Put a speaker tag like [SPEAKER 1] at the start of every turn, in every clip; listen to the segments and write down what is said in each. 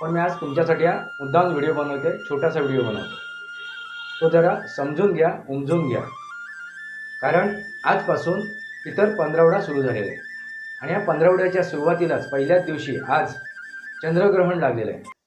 [SPEAKER 1] पण मी आज तुमच्यासाठी हा मुद्दाम व्हिडिओ बनवते छोटासा व्हिडिओ बनवतो तो जरा समजून घ्या उमजून घ्या. कारण आजपासून इतर पंधरावडा सुरू झालेला आहे आणि या पंधरावड्याच्या सुरुवातीलाच पहिल्याच दिवशी आज चंद्रग्रहण लागलेलं आहे.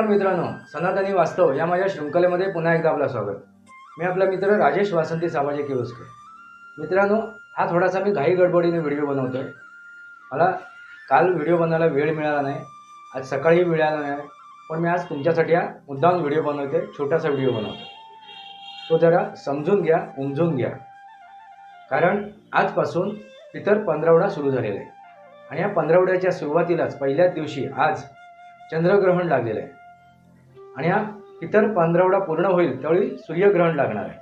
[SPEAKER 1] नमस्कार मित्रांनो सनातनी वास्तव या माझ्या शृंखलेमध्ये पुन्हा एकदा आपलं स्वागत. मी आपला मित्र राजेश वासंती सामाजिक किवस्कर मित्रांनो हा थोडासा मी घाई गडबडीने व्हिडिओ बनवतो आहे मला काल व्हिडिओ बनवायला वेळ मिळाला नाही आज सकाळी मिळाला नाही पण मी आज तुमच्यासाठी हा मुद्दाम व्हिडिओ बनवते छोटासा व्हिडिओ बनवतो तो जरा समजून घ्या उमजून घ्या. कारण आजपासून इतर पंधरवडा सुरू झालेला आहे आणि या पंधरावड्याच्या सुरुवातीलाच पहिल्याच दिवशी आज चंद्रग्रहण लागलेलं आहे. आणि हा इतर पंधरवडा पूर्ण होईल त्यावेळी सूर्यग्रहण लागणार आहे.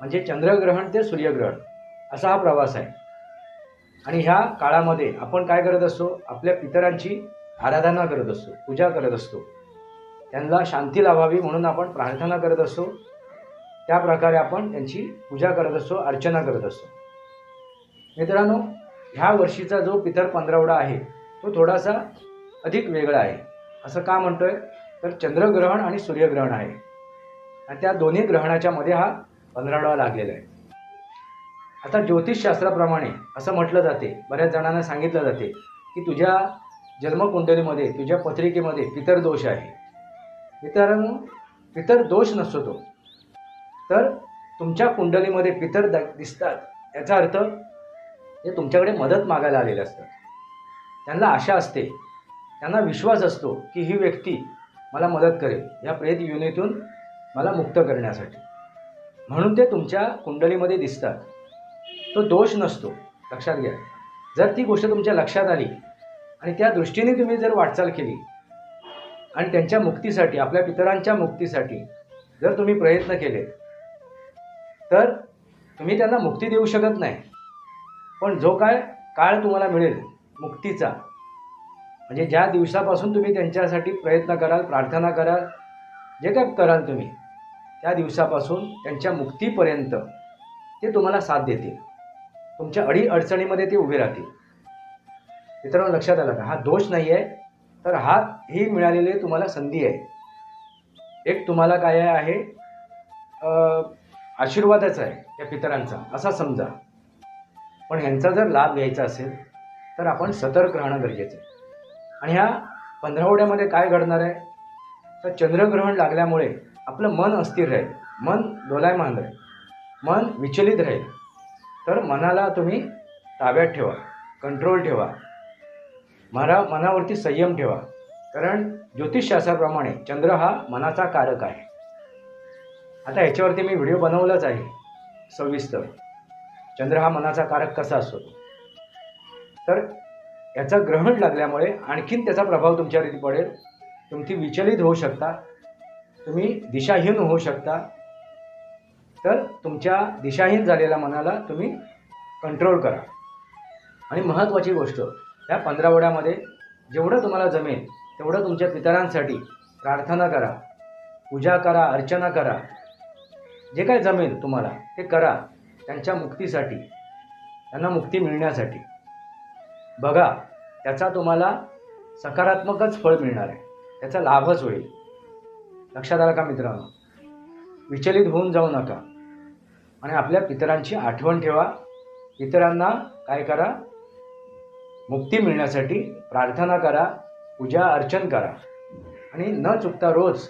[SPEAKER 1] म्हणजे चंद्रग्रहण ते सूर्यग्रहण असा हा प्रवास आहे. आणि ह्या काळामध्ये आपण काय करत असतो? आपल्या पितरांची आराधना करत असतो पूजा करत असतो. त्यांना शांती लाभावी म्हणून आपण प्रार्थना करत असतो. त्या प्रकारे आपण त्यांची पूजा करत असतो अर्चना करत असतो. मित्रांनो ह्या वर्षीचा जो पितर पंधरावडा आहे तो थोडासा अधिक वेगळा आहे. असं का म्हणतोय? तर चंद्रग्रहण आणि सूर्यग्रहण आहे. आणि त्या दोन्ही ग्रहणाच्या मध्ये हा पंधरावडा लागलेला आहे. आता ज्योतिषशास्त्राप्रमाणे असं म्हटलं जाते बऱ्याच जणांना सांगितलं जाते की तुझ्या जन्मकुंडलीमध्ये तुझ्या पत्रिकेमध्ये पितर दोष आहे. पितर पितर दोष नसतो तो. तर तुमच्या कुंडलीमध्ये पितर द दिसतात. याचा अर्थ ते तुमच्याकडे मदत मागायला आलेले असतात. त्यांना आशा असते. त्यांना विश्वास असतो की ही व्यक्ती मला मदत करेल या प्रेत योनीतून मला मुक्त करण्यासाठी. म्हणून ते तुमच्या कुंडलीमध्ये दिसतात. तो दोष नसतो. लक्षात घ्या. जर ती गोष्ट तुमच्या लक्षात आली आणि त्या दृष्टीने तुम्ही जर वाटचाल केली आणि त्यांच्या मुक्तीसाठी आपल्या पितरांच्या मुक्तीसाठी जर तुम्ही प्रयत्न केले तर तुम्ही त्यांना मुक्ती देऊ शकत नाही. पण जो काय काळ तुम्हाला मिळेल मुक्तीचा म्हणजे ज्या दिवसापासून तुम्ही त्यांच्यासाठी प्रयत्न कराल प्रार्थना कराल जे काय कराल तुम्ही त्या दिवसापासून त्यांच्या मुक्तीपर्यंत ते तुम्हाला साथ देतील. तुमच्या अडी अडचणीमध्ये ते उभे राहतील. मित्रांनो लक्षात आलं का? हा दोष नाही आहे तर हा ही मिळालेली तुम्हाला संधी आहे. एक तुम्हाला काय आहे? आशीर्वादच आहे त्या पितरांचा असा समजा. पण ह्यांचा जर लाभ घ्यायचा असेल तर आपण सतर्क राहणं गरजेचं आहे. आणि ह्या पंधरावड्यामध्ये काय घडणार आहे? तर चंद्रग्रहण लागल्यामुळे आपलं मन अस्थिर राहील. मन डोलायमान राहील. मन विचलित राहील. तर मनाला तुम्ही ताब्यात ठेवा. कंट्रोल ठेवा. मरा मनावरती संयम ठेवा. कारण ज्योतिषशास्त्राप्रमाणे चंद्र हा मनाचा कारक आहे. आता ह्याच्यावरती मी व्हिडिओ बनवलाच आहे. सविस्तर. चंद्र हा मनाचा कारक कसा असतो? तर याचं ग्रहण लागल्यामुळे आणखीन त्याचा प्रभाव तुमच्यावरती पडेल. तुमची विचलित होऊ शकता. तुम्ही दिशाहीन होऊ शकता. तर तुमच्या दिशाहीन झालेल्या मनाला तुम्ही कंट्रोल करा. आणि महत्त्वाची गोष्ट या पंधरावड्यामध्ये जेवढं तुम्हाला जमेल तेवढं तुमच्या पितरांसाठी प्रार्थना करा. पूजा करा अर्चना करा. जे काय जमेल तुम्हाला ते करा. त्यांच्या मुक्तीसाठी त्यांना मुक्ती मिळण्यासाठी. बघा त्याचा तुम्हाला सकारात्मकच फळ मिळणार आहे. त्याचा लाभच होईल. लक्षात आलं का मित्रांनो? विचलित होऊन जाऊ नका. आणि आपल्या पितरांची आठवण ठेवा. इतरांना काय करा? मुक्ती मिळण्यासाठी प्रार्थना करा पूजा अर्चन करा. आणि न चुकता रोज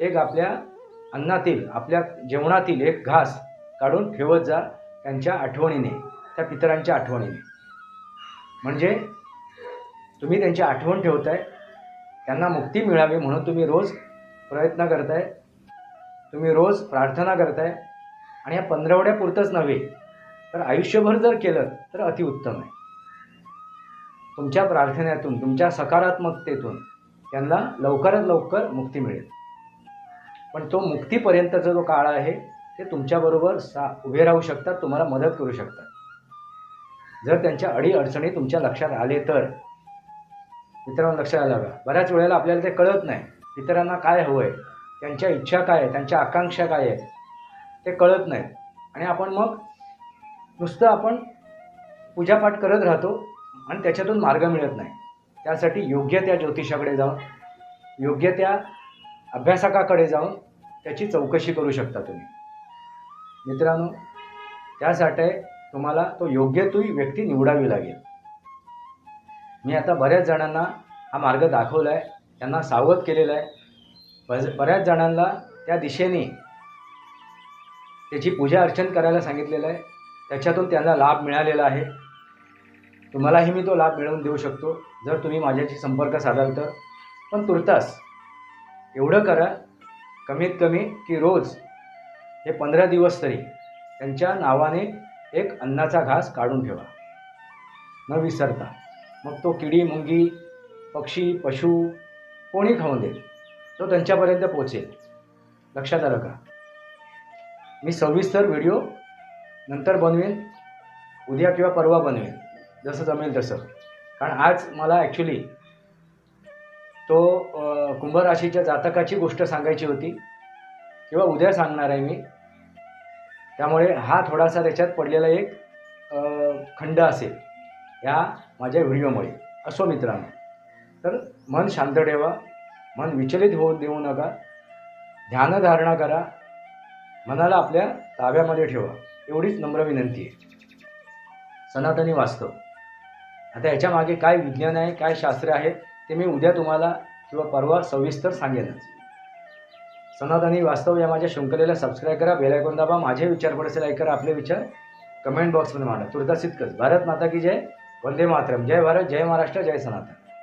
[SPEAKER 1] एक आपल्या अन्नातील आपल्या जेवणातील एक घास काढून ठेवत जा त्यांच्या आठवणीने त्या पितरांच्या आठवणीने. म्हणजे तुम्ही त्यांची आठवण ठेवताय त्यांना मुक्ती मिळावी म्हणून तुम्ही रोज प्रयत्न करताय तुम्ही रोज प्रार्थना करताय. आणि या पंधरवड्यापुरतंच नव्हे तर आयुष्यभर जर केलं तर अतिउत्तम आहे. तुमच्या प्रार्थनेतून तुमच्या सकारात्मकतेतून त्यांना लवकरात लवकर मुक्ती मिळेल. पण तो मुक्तीपर्यंतचा जो काळ आहे ते तुमच्याबरोबर सा उभे राहू शकतात तुम्हाला मदत करू शकतात. जर त्यांच्या अडी अडचणी तुमच्या लक्षात आले तर मित्रांनो लक्षात आलं बऱ्याच वेळेला आपल्याला ते कळत नाही. इतरांना काय हवं आहे त्यांच्या इच्छा काय आहे त्यांच्या आकांक्षा काय आहेत ते कळत नाही. आणि आपण मग नुसतं आपण पूजापाठ करत राहतो आणि त्याच्यातून मार्ग मिळत नाही. त्यासाठी योग्य त्या ज्योतिषाकडे जाऊन योग्य त्या अभ्यासकाकडे जाऊन त्याची चौकशी करू शकता तुम्ही. मित्रांनो त्यासाठी तुम्हाला तो योग्य ती व्यक्ती निवडावी लागेल. मी आता बऱ्याच जणांना हा मार्ग दाखवला आहे त्यांना सावध केलेला आहे. बज- बऱ्याच जणांना त्या दिशेने त्याची पूजा अर्चन करायला सांगितलेलं आहे. त्याच्यातून त्यांना लाभ मिळालेला आहे. तुम्हालाही मी तो लाभ मिळवून देऊ शकतो जर तुम्ही माझ्याशी संपर्क साधाल तर पण तुर्तास एवढं करा कमीत कमी की रोज हे पंधरा दिवस तरी त्यांच्या नावाने एक अन्नाचा घास काढून ठेवा. न विसरता. मग तो किडी मुंगी पक्षी पशु कोणी खाऊन देईल? तो त्यांच्यापर्यंत पोचेल. लक्षात आलं का? मी सविस्तर व्हिडिओ नंतर बनवेन उद्या किंवा परवा बनवेन जसं जमेल तसं. कारण आज मला ॲक्च्युली तो कुंभराशीच्या जातकाची गोष्ट सांगायची होती किंवा उद्या सांगणार आहे मी. त्यामुळे हा थोडासा त्याच्यात पडलेला एक खंड असेल या माझ्या व्हिडिओमुळे. असो मित्रांनो. तर मन शांत ठेवा मन विचलित होऊ देऊ नका ध्यानधारणा करा मनाला आपल्या ताब्यामध्ये ठेवा. एवढीच नम्र विनंती आहे. सनातनी वास्तव. आता याच्या मागे काय विज्ञान आहे काय शास्त्र आहे ते मी उद्या तुम्हाला किंवा परवा सविस्तर सांगेनच. सनातनी वास्तव या माझ्या शृंखलेला सबस्क्राईब करा बेलायकॉन दाबा माझे विचार पडसे लाईक करा आपले विचार कमेंट बॉक्समध्ये मांडा. तुर्तास इतकंच. भारत माता की जय. वंदे मातरम. जय भारत जय महाराष्ट्र जय सनातन.